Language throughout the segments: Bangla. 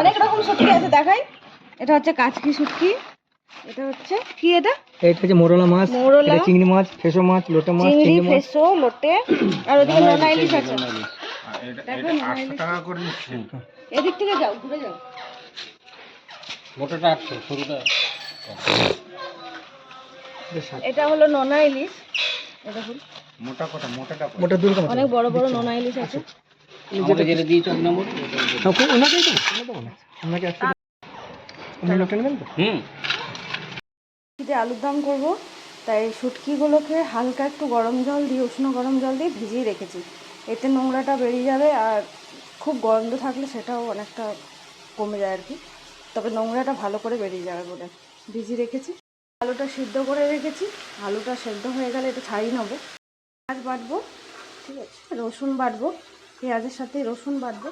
অনেক রকম শুটকি আছে দেখাই। এটা হচ্ছে কাচকি শুটকি। এটা হচ্ছে কি এটা? এটা হচ্ছে মোরলা মাছ। মোরলা। চিংড়ি মাছ ফেসো মাছ লোটে মাছ চিংড়ি চিংড়ি ফেসো লোটে। আর ওদিকে নোনা ইলিশ আছে। দেখো নোনা আটশো ইলিশ। টাকা করে নিচ্ছে। এদিক থেকে যাও ঘুরে যাও। মোটাটা আটশো সরুটা এটা হলো নোনা ইলিশ। এটা মোটা কটা মোটাটা মোটা দুর্গা অনেক বড় বড় নোনা ইলিশ আছে। আমাকে যেটা দিয়েছ নম্বর। ওনাকেই তো ওনাকে একশো আপনি লোটে নেবেন তো? হুম। আলুর দম করব তাই শুটকিগুলোকে হালকা একটু গরম জল দিয়ে উষ্ণ গরম জল দিয়ে ভিজিয়ে রেখেছি। এতে নোংরাটা বেরিয়ে যাবে আর খুব গন্ধ থাকলে সেটাও অনেকটা কমে যায় আর কি। তবে নোংরাটা ভালো করে বেরিয়ে যাবে বলে ভিজিয়ে রেখেছি। আলুটা সিদ্ধ করে রেখেছি। আলুটা সেদ্ধ হয়ে গেলে এটা ছাড়িয়ে নেব। পেঁয়াজ বাটবো ঠিক আছে? রসুন বাটবো। পেঁয়াজের সাথে রসুন বাটবো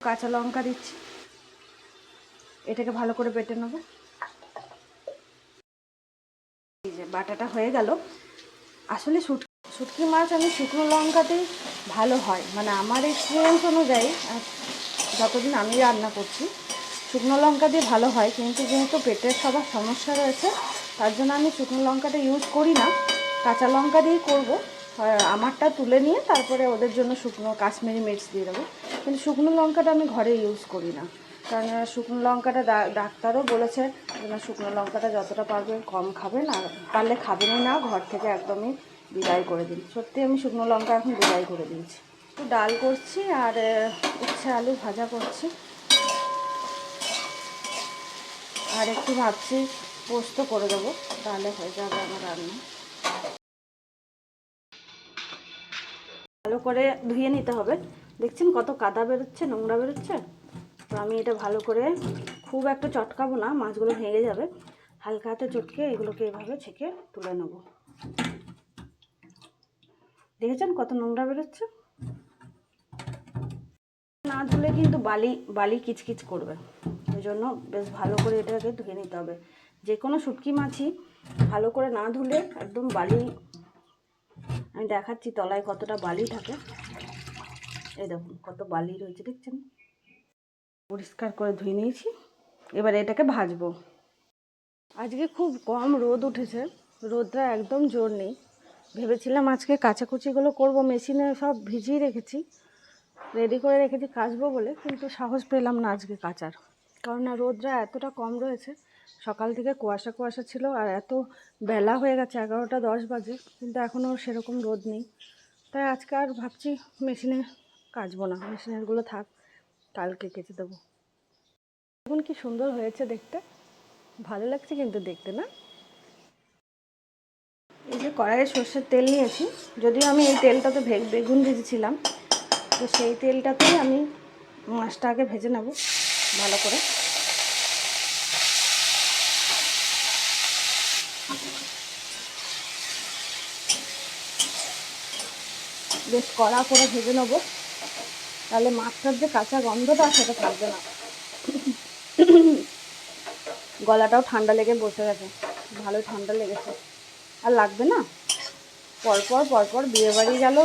কাঁচা লঙ্কা দিচ্ছি। এটাকে ভালো করে বেটে নেব। এই যে বাটাটা হয়ে গেল। আসলে শুট শুটকি মাছ আমি শুকনো লঙ্কাতেই ভালো হয়। মানে আমার এক্সপিরিয়েন্স অনুযায়ী যতদিন আমি রান্না করছি, শুকনো লঙ্কা দিয়ে ভালো হয়। কিন্তু যেহেতু পেটের সবার সমস্যা রয়েছে, তার জন্য আমি শুকনো লঙ্কাটা ইউজ করি না। কাঁচা লঙ্কা দিয়েই করব। আমারটা তুলে নিয়ে তারপরে ওদের জন্য শুকনো কাশ্মীরি মির্চ দিয়ে দেবো। কিন্তু শুকনো লঙ্কাটা আমি ঘরে ইউজ করি না। কারণ শুকনো লঙ্কাটা ডাক্তারও বলেছে শুকনো লঙ্কাটা যতটা পারবেন কম খাবেন আর পারলে খাবেনই না, ঘর থেকে একদমই বিদায় করে দিন। সত্যি আমি শুকনো লঙ্কা এখন বিদায় করে দিয়েছি। একটু ডাল করছি আর উচ্ছে আলু ভাজা করছি। আর একটু ভাবছি পোস্ত করে দেবো, তাহলে হয়ে যাবে আমার রান্না। ভালো করে ধুয়ে নিতে হবে। দেখছেন কত কাদা বেরোচ্ছে, নোংরা বেরোচ্ছে? তো আমি এটা ভালো করে খুব একটা চটকাবো না, মাছগুলো ভেঙে যাবে। হালকা হাতে চটকে এগুলোকে এভাবে ছেঁকে তুলে নেব। দেখেছেন কত নোংরা বেরোচ্ছে? না ধুলে কিন্তু বালি বালি কিচকিচ করবে। ওই জন্য বেশ ভালো করে এটাকে ধুয়ে নিতে হবে। যে কোনো শুটকি মাছই ভালো করে না ধুলে একদম বালি আমি দেখাচ্ছি তলায় কতটা বালি থাকে। এই দেখুন, কত বালি রয়েছে, দেখছেন? পরিষ্কার করে ধুয়ে নিয়েছি, এবার এটাকে ভাজবো। আজকে খুব কম রোদ উঠেছে, রোদটা একদম জোর নেই। ভেবেছিলাম আজকে কাচাকুচিগুলো করব, মেশিনে সব ভিজিয়ে রেখেছি, রেডি করে রেখেছি, কাচবো বলে, কিন্তু সাহস পেলাম না আজকে কাচার। কারণ না, রোদটা এতটা কম রয়েছে সকাল থেকে কুয়াশা কুয়াশা ছিল আর এত বেলা হয়ে গেছে, এগারোটা দশ বাজে, কিন্তু এখনও সেরকম রোদ নেই। তাই আজকে আর ভাবছি মেশিনে কাচবো না, মেশিনেরগুলো থাক, কালকে কেচে দেবো। এখন কি সুন্দর হয়েছে দেখতে, ভালো লাগছে কিন্তু দেখতে, না? এই যে কড়াইয়ে সর্ষের তেল নিয়েছি, যদিও আমি এই তেলটাতে ভে- বেগুন ভেজেছিলাম, তো সেই তেলটাতেই আমি মাছটা আগে ভেজে নেব ভালো করে। বেশ কড়া করে ভেজে নেব। তাহলে মাছটার যে কাঁচা গন্ধটা, সেটা থাকবে না। গলাটাও ঠান্ডা লেগে বসে গেছে। ভালো ঠান্ডা লেগেছে। আর লাগবে না? পরপর পরপর বিয়ে বাড়ি গেল।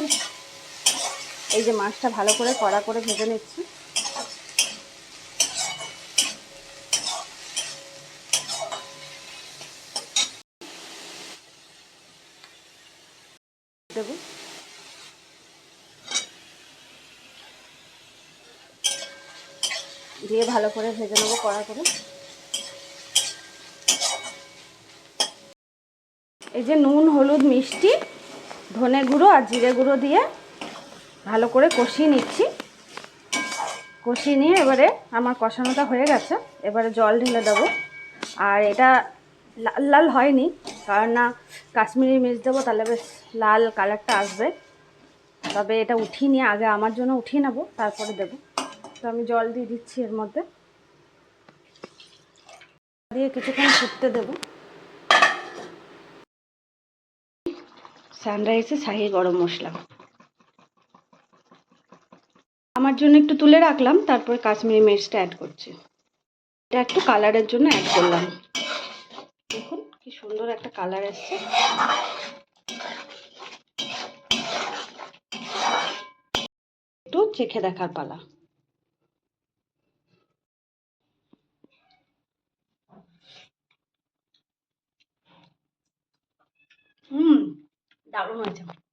এই যে মাছটা ভালো করে কড়া করে ভেজে নিচ্ছি। দেবো। দিয়ে ভালো করে ভেজে নেব কড়া করে। এই যে নুন, হলুদ, মিষ্টি, ধনে গুঁড়ো আর জিরে গুঁড়ো দিয়ে ভালো করে কষিয়ে নিচ্ছি। কষিয়ে নিয়ে এবারে আমার কষানোটা হয়ে গেছে। এবারে জল ঢেলে দেবো। আর এটা লাল লাল হয়নি, কারণ না কাশ্মীরি মির্চ দেবো, তাহলে বেশ লাল কালারটা আসবে। তবে এটা উঠিয়ে নিয়ে আগে আমার জন্য উঠিয়ে নেব, তারপরে দেবো। তো আমি জল দিয়ে দিচ্ছি এর মধ্যে। দিয়ে কিছুক্ষণ ফুটতে দেবো। সানরাইসে শাহি গরম মশলা। আমার জন্য একটু তুলে রাখলাম, তারপর কাশ্মীরি মির্চটা অ্যাড করছি। এটা একটু কালারের জন্য অ্যাড করলাম। দেখুন কি সুন্দর একটা কালার এসছে। চেখে দেখার পালা। হুম দারুণ হয়েছে